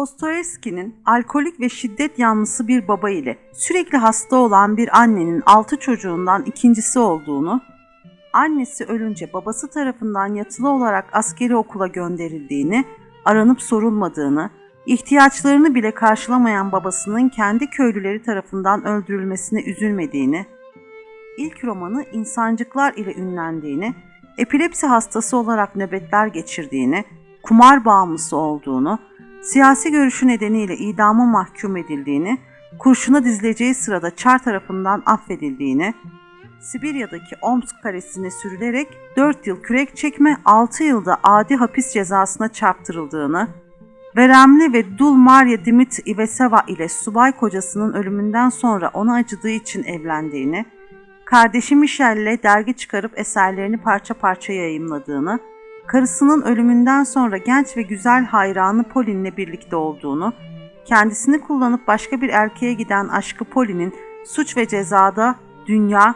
Dostoyevski'nin alkolik ve şiddet yanlısı bir baba ile sürekli hasta olan bir annenin altı çocuğundan ikincisi olduğunu, annesi ölünce babası tarafından yatılı olarak askeri okula gönderildiğini, aranıp sorulmadığını, ihtiyaçlarını bile karşılamayan babasının kendi köylüleri tarafından öldürülmesine üzülmediğini, ilk romanı insancıklar ile ünlendiğini, epilepsi hastası olarak nöbetler geçirdiğini, kumar bağımlısı olduğunu, siyasi görüşü nedeniyle idama mahkum edildiğini, kurşuna dizileceği sırada Çar tarafından affedildiğini, Sibirya'daki Omsk kalesine sürülerek 4 yıl kürek çekme 6 yılda adi hapis cezasına çarptırıldığını, Veremli ve dul Maria Dimit Iveseva ile subay kocasının ölümünden sonra ona acıdığı için evlendiğini, kardeşi Michel'le dergi çıkarıp eserlerini parça parça yayımladığını, karısının ölümünden sonra genç ve güzel hayranı Pauline'le birlikte olduğunu, kendisini kullanıp başka bir erkeğe giden aşkı Pauline'in suç ve cezada Dünya,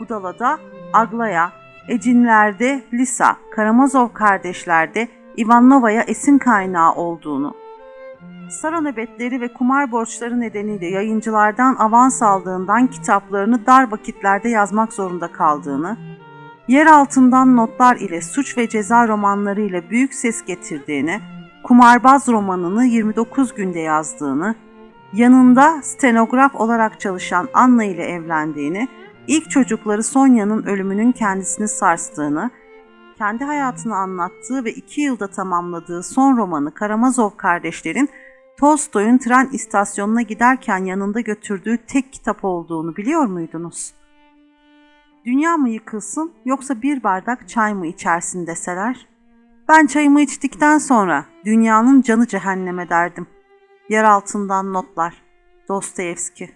Budala'da Aglaya, Ecinler'de Lisa, Karamazov kardeşlerde Ivanova'ya esin kaynağı olduğunu, Sara nöbetleri ve kumar borçları nedeniyle yayıncılardan avans aldığından kitaplarını dar vakitlerde yazmak zorunda kaldığını, yer altından notlar ile suç ve ceza romanları ile büyük ses getirdiğini, kumarbaz romanını 29 günde yazdığını, yanında stenograf olarak çalışan Anna ile evlendiğini, ilk çocukları Sonya'nın ölümünün kendisini sarstığını, kendi hayatını anlattığı ve iki yılda tamamladığı son romanı Karamazov kardeşlerin Tolstoy'un tren istasyonuna giderken yanında götürdüğü tek kitap olduğunu biliyor muydunuz? Dünya mı yıkılsın yoksa bir bardak çay mı içersin deseler? Ben çayımı içtikten sonra dünyanın canı cehenneme derdim. Yer altından notlar. Dostoyevski